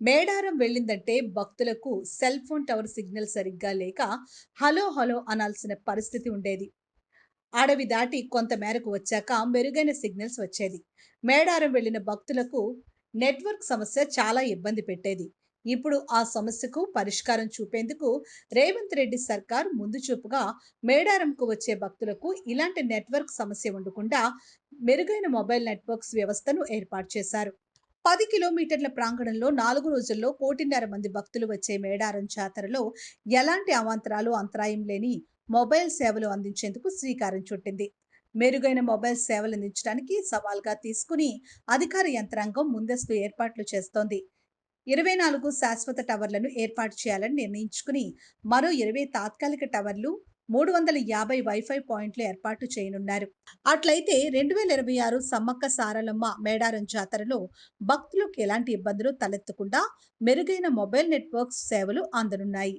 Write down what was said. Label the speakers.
Speaker 1: మేడారం వెళ్ళిందంటే భక్తులకు cell phone tower signal సరిగ్గా లేక హలో హలో అనాల్సిన పరిస్థితి ఉండేది. అడవి దాటి కొంత మేరకు వచ్చాక మెరుగైన సిగ్నల్స్ వచ్చేది. మేడారం వెళ్ళిన భక్తులకు నెట్వర్క్ సమస్య చాలా ఇబ్బంది పెట్టేది. ఇప్పుడు ఆ సమస్యకు పరిష్కారం చూపేందుకు రేవంత్ రెడ్డి సర్కార్ ముందు చూపుగా మేడారంకు వచ్చే భక్తులకు ఇలాంటి నెట్వర్క్ సమస్య ఉండకుండా మెరుగైన మొబైల్ నెట్వర్క్స్ వ్యవస్థను ఏర్పాటు చేశారు. పది కిలోమీటర్ల ప్రాంగణంలో నాలుగు రోజుల్లో కోటిన్నర మంది భక్తులు వచ్చే మేడారం జాతరలో ఎలాంటి అవాంతరాలు అంతరాయం లేని మొబైల్ సేవలు అందించేందుకు శ్రీకారం చుట్టింది. మెరుగైన మొబైల్ సేవలు అందించడానికి సవాల్గా తీసుకుని అధికార యంత్రాంగం ముందస్తు ఏర్పాట్లు చేస్తోంది. ఇరవై నాలుగు శాశ్వత టవర్లను ఏర్పాటు చేయాలని నిర్ణయించుకుని మరో ఇరవై తాత్కాలిక టవర్లు మూడు వందల యాభై వైఫై పాయింట్లు ఏర్పాటు చేయనున్నారు. అట్లయితే రెండు వేల ఇరవై ఆరు సమ్మక్క సారలమ్మ మేడారం జాతరలో భక్తులకు ఎలాంటి ఇబ్బందులు తలెత్తకుండా మెరుగైన మొబైల్ నెట్వర్క్ సేవలు అందనున్నాయి.